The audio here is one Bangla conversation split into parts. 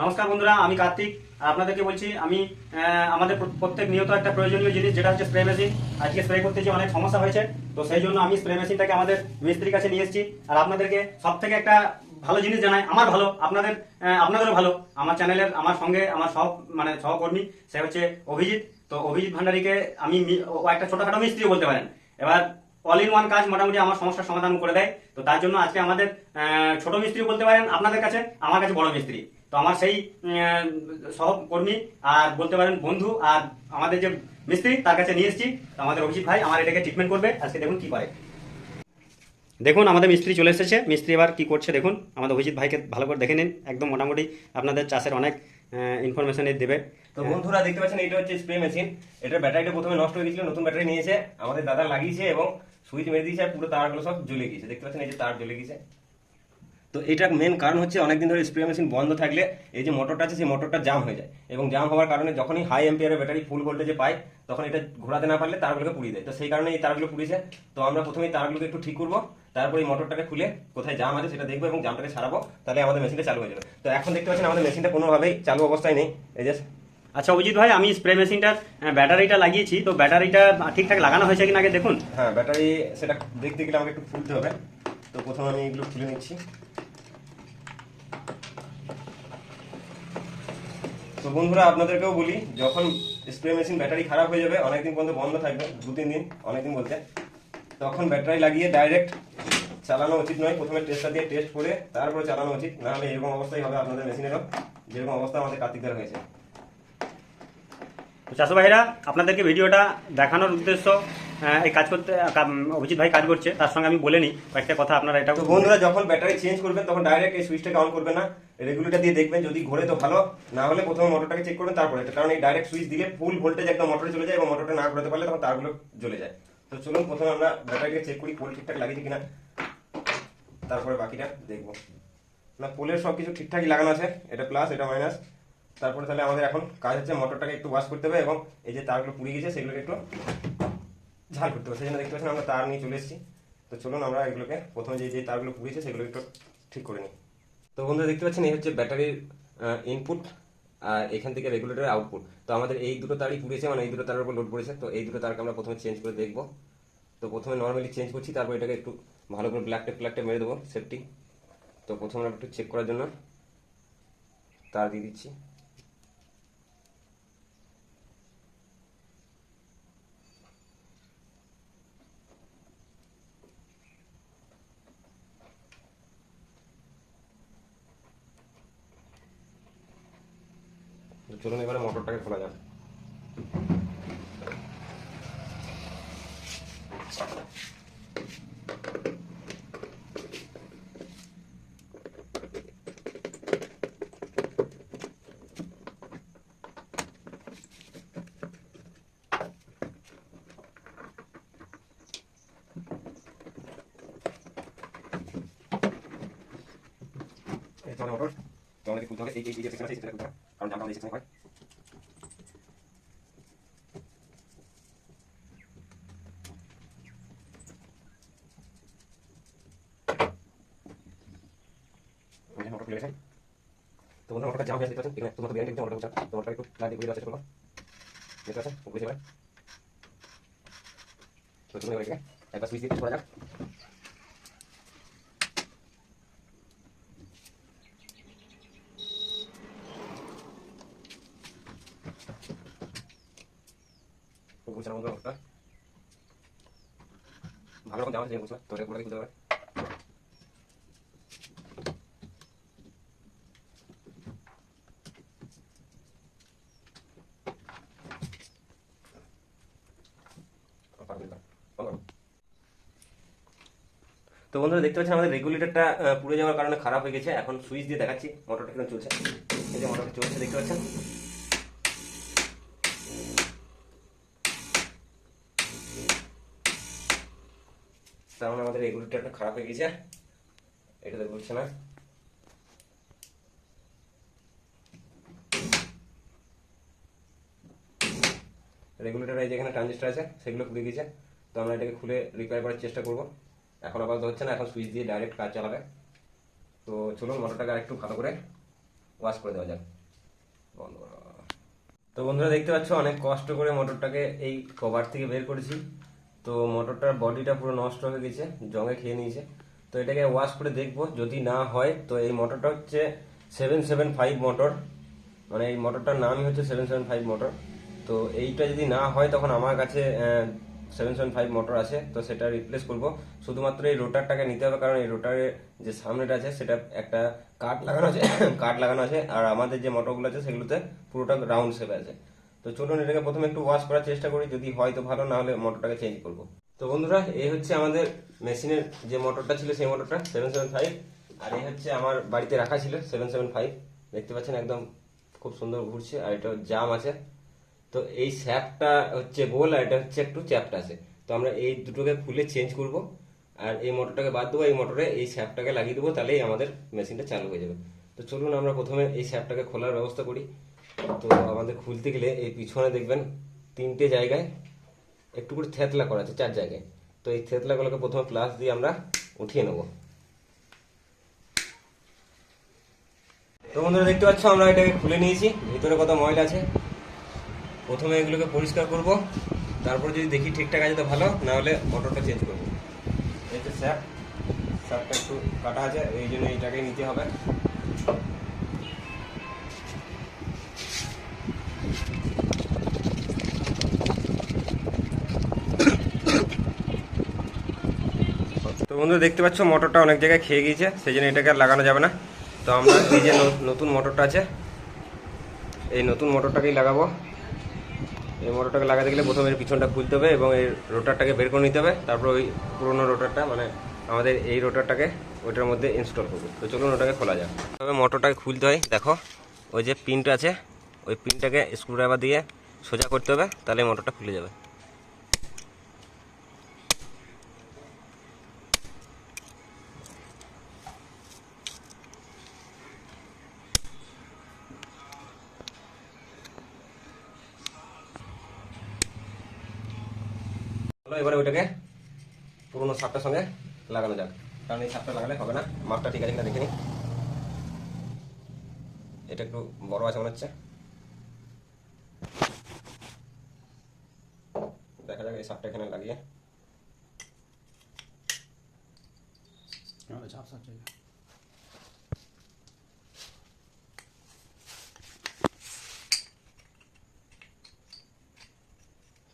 নমস্কার বন্ধুরা, আমি কার্তিক। আর আপনাদেরকে বলছি, আমি আমাদের প্রত্যেক নিয়ত একটা প্রয়োজনীয় জিনিস, যেটা হচ্ছে স্প্রে মেশিন। আজকে স্প্রে করতে অনেক সমস্যা হয়েছে, তো সেই জন্য আমি স্প্রে মেশিনটাকে আমাদের মিস্ত্রির কাছে নিয়ে এসেছি। আর আপনাদেরকে সব থেকে একটা ভালো জিনিস জানাই, আমার ভালো, আপনাদের আপনাদেরও ভালো। আমার চ্যানেলের, আমার সঙ্গে, আমার সব মানে সহকর্মী, সে হচ্ছে অভিজিৎ। তো অভিজিৎ ভান্ডারীকে আমি ও একটা ছোটখাটো মিস্ত্রিও বলতে পারেন। এবার অল ইন ওয়ান কাজ মোটামুটি আমার সমস্যার সমাধান করে দেয়। তো তার জন্য আজকে আমাদের ছোট মিস্ত্রি বলতে পারেন আপনাদের কাছে, আমার কাছে বড় মিস্ত্রি। তো আমার সেই সহকর্মী আর বলতে পারেন বন্ধু আর আমাদের যে মিস্ত্রি, তার কাছে নিয়ে এসেছি। তো আমাদের অভিজিৎ ভাই আমার এটাকে ট্রিটমেন্ট করবে। আজকে দেখুন কি করে। দেখুন, আমাদের মিস্ত্রি চলে এসেছে। মিস্ত্রি এবার কী করছে দেখুন। আমাদের অভিজিৎ ভাইকে ভালো করে দেখে নিন। একদম মোটামুটি আপনাদের চাষের অনেক ইনফরমেশন দেবে। তো বন্ধুরা দেখতে পাচ্ছেন, এটা হচ্ছে স্প্রে মেশিন এটার ব্যাটারিটা প্রথমে নষ্ট হয়ে গেছিল নতুন ব্যাটারি নিয়েছে। আমাদের দাদা লাগিয়েছে এবং সুইচ মেরে দিয়েছে পুরো তারগুলো সব জ্বলে গিয়েছে। দেখতে পাচ্ছেন, এই যে তার জ্বলে গিয়েছে। তো এটার মেন কারণ হচ্ছে অনেকদিন ধরে স্প্রে মেশিন বন্ধ থাকলে এই যে মোটরটা আছে সেই মোটরটা জাম হয়ে যায়। এবং জাম হওয়ার কারণে যখনই হাই এম্পিয়ারের ব্যাটারি ফুল ভোল্টেজে পায় তখন এটা ঘোরাতে না পারলে তারগুলোকে পুড়িয়ে দেয়। তো সেই কারণে এই তারগুলো পুড়িয়েছে। তো আমরা প্রথমেই তারগুলোকে একটু ঠিক করব তারপরে এই মোটরটাকে খুলে কোথায় জাম আছে সেটা দেখব এবং জামটাকে সারাবো তাহলে আমাদের মেশিনটা চালু হয়ে যাবে। তো এখন দেখতে পাচ্ছেন আমাদের মেশিনটা কোনোভাবেই চালু অবস্থায় নেই। এই যে আচ্ছা অভিজিৎ ভাই আমি স্প্রে মেশিনটার ব্যাটারিটা লাগিয়েছি। তো ব্যাটারিটা ঠিকঠাক লাগানো হয়েছে কিনা আগে দেখুন। হ্যাঁ ব্যাটারি সেটা দেখতে গেলে আমাকে একটু খুলতে হবে। তো প্রথমে আমি এগুলো খুলে নিচ্ছি। তো বন্ধুরা, আপনাদেরকেও বলি, যখন স্প্রে মেশিন ব্যাটারি খারাপ হয়ে যাবে, অনেকদিন পর্যন্ত বন্ধ থাকবে দু তিন দিন, অনেকদিন বলতে, তখন ব্যাটারি লাগিয়ে ডাইরেক্ট চালানো উচিত নয়। প্রথমে টেস্টটা দিয়ে টেস্ট করে, তারপরে চালানো উচিত না হলে এরকম অবস্থাই হবে আপনাদের মেশিনেরও যেরকম অবস্থা আমাদের কার্তিকদের হয়েছে। চাষু ভাইরা আপনাদেরকে ভিডিওটা দেখানোর উদ্দেশ্য এই কাজ করতে অভিজিৎ ভাই কাজ করছে, তার সঙ্গে আমি বলে নিই কয়েকটা কথা আপনারা এটা বন্ধুরা, যখন ব্যাটারি চেঞ্জ করবেন, তখন ডাইরেক্ট এই সুইচটাকে অন করবেন না। রেগুলেটর দিয়ে দেখবেন যদি ঘোরে তো ভালো, না হলে প্রথমে মোটরটাকে চেক করবেন, তারপরে। কারণ এই ডাইরেক্ট সুইচ দিলে ফুল ভোল্টেজ একদম মোটরে চলে যায় এবং মোটরটা না ঘোরাতে পারলে তখন তারগুলো জ্বলে যায়। তো চলুন, প্রথমে আমরা ব্যাটারিকে চেক করি পোল ঠিকঠাক লাগিয়েছে কিনা। তারপরে বাকিটা দেখব। না পোলের সব কিছু ঠিকঠাকই লাগানো আছে, এটা প্লাস এটা মাইনাস তারপরে তাহলে আমাদের এখন কাজ হচ্ছে মোটরটাকে একটু ওয়াশ করতে হবে এবং এই যে তারগুলো পুড়ে গেছে, সেগুলোকে একটু ঝাল করতে হবে, সেই জন্য দেখতে পাচ্ছেন আমরা তার নিয়ে চলে এসেছি। তো চলুন আমরা এগুলোকে, প্রথমে যে যে তারগুলো পুড়িয়েছে সেগুলো একটু ঠিক করে নিই। তো বন্ধুরা দেখতে পাচ্ছেন, এই হচ্ছে ব্যাটারির ইনপুট আর এখান থেকে রেগুলেটরের আউটপুট তো আমাদের এই দুটো তারই পুড়েছে মানে এই দুটো তারের উপর লোড পড়েছে। তো এই দুটো তারকে আমরা প্রথমে চেঞ্জ করে দেখব। তো প্রথমে নর্মালি চেঞ্জ করছি, তারপর এটাকে একটু ভালো করে ব্ল্যাক টেপ ফ্ল্যাক টেপ মেরে দেবো সেফটি তো প্রথমে একটু চেক করার জন্য তার দিয়ে দিচ্ছি। চলুন এবারে মোটরটাকে খোলা যাক এই চলে মোটর তো আমাদেরকে খুলতে হবে এই এই এই সেকশন আছে এই সেকশনটা খুলতে হবে কারণ জানটা আমাদের এই সেকশনে হয় ওই যে মোটর খুলে গেছে মোটরটা জাম দেখতে পাচ্ছেন এখানে তোমার বিয়ারিং মোটর বুঝা তো মোটরটা একটু লাইন দিয়ে দেওয়ার চেষ্টা করব দেখতে পাচ্ছেন উপরে এবার তো চলুন এবার একবার ভালো রকম জাম আছে বুঝছ তো এটা পুরো খুলতে হবে তো বন্ধুরা, দেখতে পাচ্ছেন আমাদের রেগুলেটরটা পুড়ে যাওয়ার কারণে খারাপ হয়ে গেছে। এখন সুইচ দিয়ে দেখাচ্ছি। মোটরটা কীরকম চলছে। এই যে মোটরটা চলছে, দেখতে পাচ্ছেন? তার মানে আমাদের রেগুলেটরটা খারাপ হয়ে গেছে। এটা তো ঘুরছে না। রেগুলেটর যেখানে ট্রানজিস্টার আছে, সেগুলো খুলে গেছে। তো আমরা এটাকে খুলে রিপেয়ার করার চেষ্টা করব। এখন আপাতত হচ্ছে না, এখন সুইচ দিয়ে ডাইরেক্ট কাজ চালাবে। তো চলুন মোটরটাকে একটু ভালো করে ওয়াশ করে দেওয়া যাক। তো বন্ধুরা দেখতে পাচ্ছ, অনেক কষ্ট করে মোটরটাকে এই কভার থেকে বের করেছি। তো মোটরটার বডিটা পুরো নষ্ট হয়ে গেছে জঙে খেয়ে নিয়েছে। তো এটাকে ওয়াশ করে দেখব, যদি না হয়, তো এই মোটরটা হচ্ছে সেভেন সেভেন ফাইভ মোটর মানে এই মোটরটার নামই হচ্ছে সেভেন সেভেন ফাইভ মোটর তো এইটা যদি না হয়, তখন আমার কাছে সেভেন সেভেন ফাইভ মোটর আছে, তো সেটা রিপ্লেস করব। শুধুমাত্র এই রোটারটাকে নিতে হবে, কারণ এই রোটারের যে সামনেটা আছে, সেটা একটা কাঠ লাগানো আছে কাঠ লাগানো আছে, আর আমাদের যে মোটরগুলো আছে, সেগুলোতে পুরোটা রাউন্ড শেপে আছে। তো চলুন এটাকে প্রথমে একটু ওয়াশ করার চেষ্টা করি, যদি হয় তো ভালো, না হলে মোটরটাকে চেঞ্জ করব। তো বন্ধুরা, এই হচ্ছে আমাদের মেশিনের যে মোটরটা ছিল, সেই মোটরটা সেভেন সেভেন ফাইভ আর এই হচ্ছে আমার বাড়িতে রাখা ছিল সেভেন সেভেন ফাইভ দেখতে পাচ্ছেন, একদম খুব সুন্দর ঘুরছে, আর এটা জাম আছে। তো এই স্যাপটা হচ্ছে গোল আর এটা হচ্ছে একটু চ্যাপটা আছে। তো আমরা এই দুটোকে খুলে চেঞ্জ করব আর এই মোটরটাকে বাদ দেবো, এই মোটরে এই স্যাপটাকে লাগিয়ে দেবো, তাহলেই আমাদের মেশিনটা চালু হয়ে যাবে। তো চলুন আমরা প্রথমে এই স্যাপটাকে খোলার ব্যবস্থা করি। তো আমাদের খুলতে গেলে এই পিছনে দেখবেন তিনটে জায়গায় একটু করে থেতলা করা আছে, চার জায়গায়। তো এই থেতলাগুলোকে প্রথমে প্লাস দিয়ে আমরা উঠিয়ে নেব। তো বন্ধুরা দেখতে পাচ্ছ, আমরা এটাকে খুলে নিয়েছি। ভিতরে কত ময়লা আছে। প্রথমে এগুলোকে পরিষ্কার করব, তারপর যদি দেখি ঠিকঠাক আছে তো ভালো, না হলে মোটরটা চেঞ্জ করব। এই যে স্যাপ স্যাপটা একটু কাটা আছে, এই জন্য এইটাকে নিতে হবে। তো বন্ধু দেখতে পাচ্ছ মোটরটা অনেক জায়গায় খেয়ে গিয়েছে, সেই জন্য এটাকে আর লাগানো যাবে না। তো আমরা এই যে নতুন মোটরটা আছে, এই নতুন মোটরটাকেই লাগাবো। এই মোটরটাকে লাগাতে গেলে প্রথমে এর পিছনটা খুলতে হবে এবং এই রোটারটাকে বের করে নিতে হবে। তারপর ওই পুরোনো রোটারটা মানে আমাদের এই রোটারটাকে ওইটার মধ্যে ইনস্টল করব। তো চলুন ওটাকে খোলা যাক। তবে মোটরটাকে খুলতে হয়, দেখো, ওই যে পিনটা আছে, ওই পিনটাকে স্ক্রুড্রাইভার দিয়ে সোজা করতে হবে, তাহলে মোটরটা খুলে যাবে। সাপটার সঙ্গে লাগানো যাক। কারণ এই সাপটা লাগালে হবে না। মাপটা ঠিক আছে কিনা দেখে নি। এটা একটু বড় আছে মনে হচ্ছে। দেখা যাক এই সাপটা এখানে লাগিয়ে।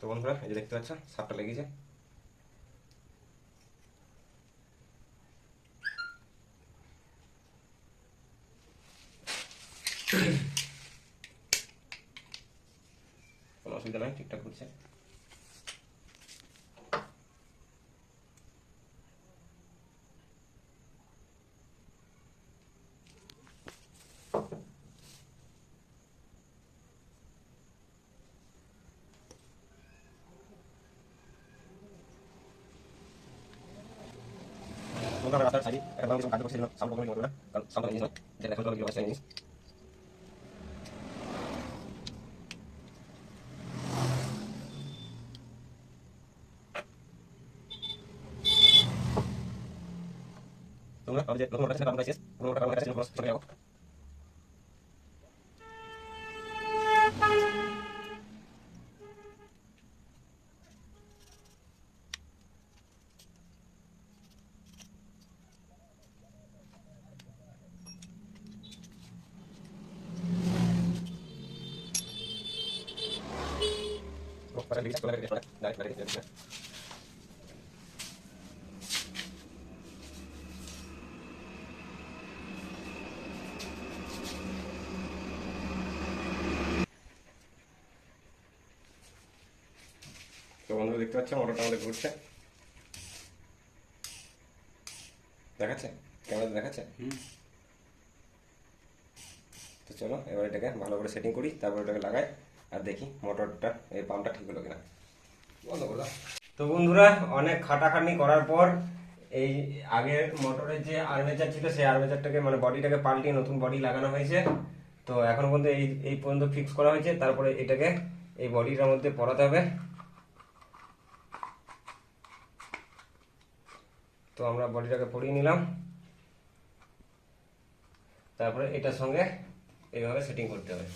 তো বন্ধুরা এই যে দেখতে পাচ্ছ সাপটা লেগেছে। কোনো অসুবিধা নয় ঠিকঠাক ঘুরছে তোমরা রাস্তার সাইডে একটা কিছু কাজ করছিল সামনে কমে করবে না কারণ সামনে জিনিস নয় যেটা এখন চলে গেল আছে জিনিস তোমরা আমি যে নতুন মোটর কাছে কাম কাছে নতুন মোটর কাম কাছে কোনো চলে যাও para ligas con la que dale, dale, dale, dale. তো বন্ধুরা দেখতে পাচ্ছ? মোটরটা আমাদের ঘুরছে। দেখাচ্ছে? ক্যামেরা দেখাচ্ছে? তো চলো এবার এটাকে ভালো করে সেটিং করি তারপর এটাকে লাগাই আর দেখি মোটরটা এই পাম্পটা ঠিক হলো কিনা। বন্ধ করে। তো বন্ধুরা অনেক খাটাখাটনি করার পর এই আগের মোটরের যে আর্মেচার ছিল সেই আর্মেচারটাকে মানে বডিটাকে পাল্টিয়ে নতুন বডি লাগানো হয়েছে। তো এখন পর্যন্ত এই এই পর্যন্ত ফিক্স করা হয়েছে। তারপরে এটাকে এই বডিটার মধ্যে পরাতে হবে। তো আমরা বডিটাকে পরিয়ে নিলাম। তারপরে এটার সঙ্গে এইভাবে সেটিং করতে হবে।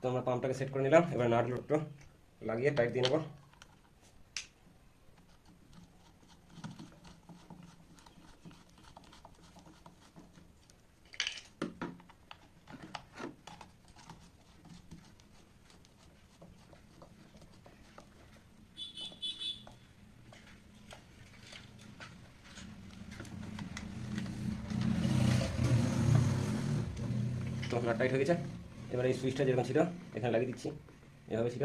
তো আমরা পাম্পটাকে সেট করে নিলাম। এবার নাট লোডটা লাগিয়ে টাইট দিয়ে নেব। নাট টাইট হয়ে গেছে। এবার এই সুইচটা যেরকম ছিল এখানে লাগিয়ে দিচ্ছি। এভাবে ছিল।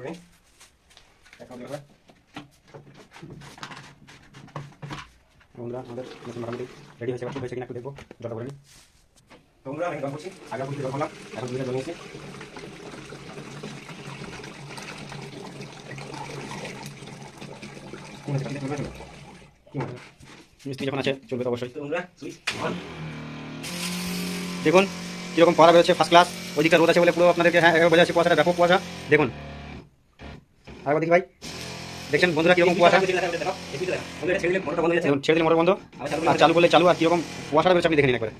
করি বন্ধুরা আমাদের মোটামুটি রেডি হয়েছে হয়েছে কিনা একটু দেখব জলটা করে আমি গল্প করছি আগে জল করলাম এখন দুইটা জল নিয়েছি? মিস্ত্রি যখন আছে চলবে তো অবশ্যই। দেখুন কীরকম পড়া বেরোচ্ছে ফার্স্ট ক্লাস ওদিকটা রোদ আছে বলে পুরো আপনাদেরকে হ্যাঁ বোঝা যাচ্ছে কুয়াশাটা ব্যাপক কুয়াশা। দেখুন আরেকবার দেখি ভাই। দেখছেন বন্ধুরা কীরকম কুয়াশা? ছেড়ে দিলে মোটর বন্ধ। আর চালু করলে চালু আর কীরকম কুয়াশাটা আপনি একবারে।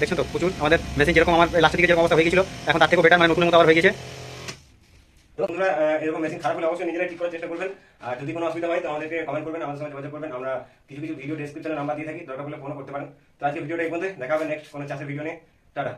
দেখছেন তো প্রচুর আমাদের মেশিন যেরকম আমার লাস্টের দিকে যেরকম অবস্থা হয়ে গেছিল এখন তার থেকেও বেটার মানে নতুন মতো আবার হয়ে গেছে আহ, এরকম মেশিন খারাপ হলে অবশ্যই নিজেরাই ঠিক করার চেষ্টা করবেন। আর যদি কোনো অসুবিধা হয় তো আমাদেরকে কমেন্ট করবেন আমাদের সঙ্গে যোগাযোগ করবেন। আমরা কিছু কিছু ভিডিও ডেসক্রিপশনে নাম্বার দিয়ে থাকি দরকার হলে ফোনও করতে পারেন। তো আজকে ভিডিওটা এই দেখা হবে নেক্সট কোনো চাষের ভিডিও নিয়ে। টাটা।